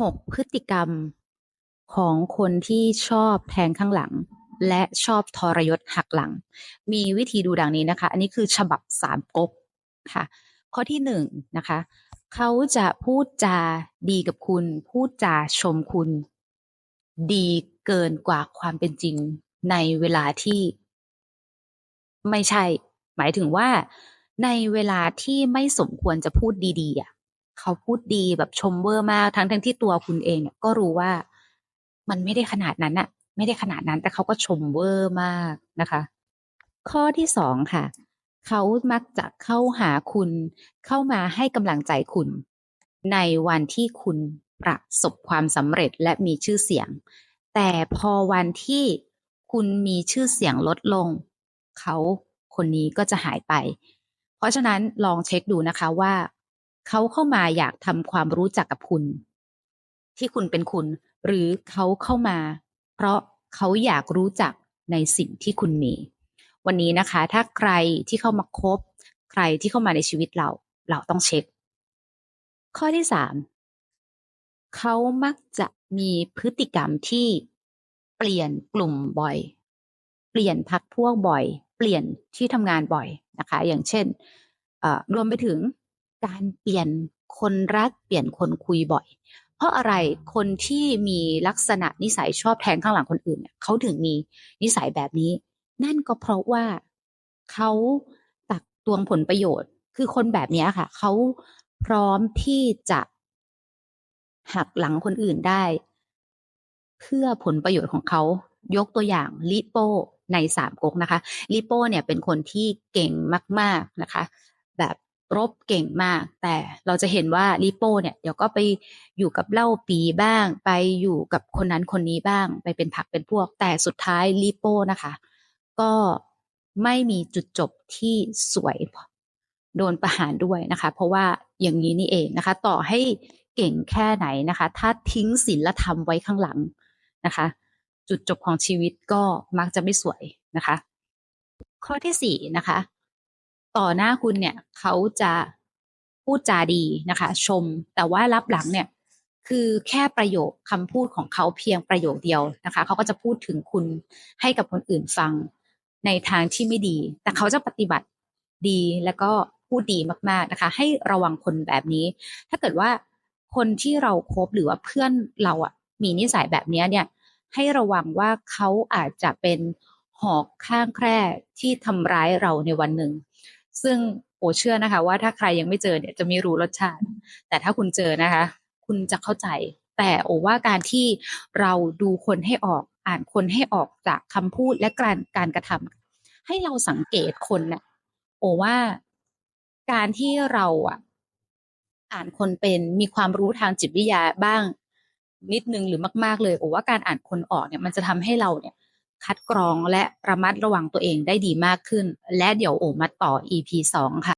หกพฤติกรรมของคนที่ชอบแทงข้างหลัง และชอบทรยศหักหลัง มีวิธีดูดังนี้นะคะ อันนี้คือฉบับสามก๊กค่ะ ข้อที่หนึ่งนะคะ เขาจะพูดจาดีกับคุณ พูดจาชมคุณ ดีเกินกว่าความเป็นจริงในเวลาที่ ไม่ใช่ หมายถึงว่า ในเวลาที่ไม่สมควรจะพูดดีๆอะ เขาพูดดีแบบชมเวอร์มากทั้งทั้งที่ตัวคุณเองเนี่ยก็รู้ว่ามันไม่ได้ขนาดนั้นอะไม่ได้ขนาดนั้น แต่เขาก็ชมเวอร์มากนะคะ ข้อที่สองค่ะ เขามักจะเข้าหาคุณ เข้ามาให้กำลังใจคุณ ในวันที่คุณประสบความสำเร็จและมีชื่อเสียง แต่พอวันที่คุณมีชื่อเสียงลดลง เขาคนนี้ก็จะหายไป เพราะฉะนั้นลองเช็คดูนะคะว่า เขาเข้ามาอยากทำความรู้จักกับคุณ ที่คุณเป็นคุณ หรือเขาเข้ามา เพราะเขาอยากรู้จักในสิ่งที่คุณมี วันนี้นะคะ ถ้าใครที่เข้ามาคบ ใครที่เข้ามาในชีวิตเรา เราต้องเช็ค ข้อที่สามเขามักจะมีพฤติกรรมที่เปลี่ยนกลุ่มบ่อย เปลี่ยนพักพวกบ่อย เปลี่ยนที่ทำงานบ่อยนะคะ อย่างเช่นรวมไปถึง การเปลี่ยนคนรักเปลี่ยนคนคุยบ่อย เพราะอะไรคนที่มีลักษณะนิสัยชอบแทงข้างหลังคนอื่นเนี่ยเขาถึงมีนิสัยแบบนี้ นั่นก็เพราะว่าเขาตักตวงผลประโยชน์ คือคนแบบนี้ค่ะ เขาพร้อมที่จะหักหลังคนอื่นได้ เพื่อผลประโยชน์ของเขายกตัวอย่างลิโป้ในสามก๊กนะคะลิโป้เนี่ยเป็นคนที่เก่งมาก ๆนะคะ แบบ รบเก่งมาก แต่เราจะเห็นว่าลิโป้เนี่ยเดี๋ยวก็ไปอยู่กับเล่าปีบ้าง ไปอยู่กับคนนั้นคนนี้บ้าง ไปเป็นผักเป็นพวก แต่สุดท้ายลิโป้นะคะ ก็ไม่มีจุดจบที่สวยโดนประหารด้วยนะคะ เพราะว่าอย่างนี้นี่เองนะคะ ต่อให้เก่งแค่ไหนนะคะ ถ้าทิ้งศีลธรรมไว้ข้างหลังนะคะ จุดจบของชีวิตก็มักจะไม่สวยนะคะ ข้อที่สี่นะคะ ต่อหน้าคุณเนี่ยเขาจะพูดจาดีนะคะ ชม แต่ว่ารับหลังเนี่ยคือแค่ประโยคคำพูดของเขาเพียงประโยคเดียวนะคะ เขาก็จะพูดถึงคุณให้กับคนอื่นฟังในทางที่ไม่ดี แต่เขาจะปฏิบัติดีแล้วก็พูดดีมากๆนะคะ ให้ระวังคนแบบนี้ ถ้าเกิดว่าคนที่เราครบหรือว่าเพื่อนเราอะมีนิสัยแบบนี้เนี่ย ให้ระวังว่าเขาอาจจะเป็นหอกข้างแคร่ที่ทำร้ายเราในวันหนึ่ง ซึ่งโอเชื่อนะคะ ว่าถ้าใครยังไม่เจอเนี่ยจะไม่รู้รสชาติ แต่ถ้าคุณเจอนะคะ คุณจะเข้าใจ แต่โอว่าการที่เราดูคนให้ออกอ่านคนให้ออกจากคำพูดและการการกระทำให้เราสังเกตคนน่ะโอว่าการที่เราอะ อ่านคนเป็นมีความรู้ทางจิตวิทยาบ้างนิดนึงหรือมาก ๆ เลยโอว่าการอ่านคนออกเนี่ย มันจะทำให้เราเนี่ย คัดกรองและระมัดระวังตัวเองได้ดีมากขึ้น และเดี๋ยวโอมาต่อ EP สองค่ะ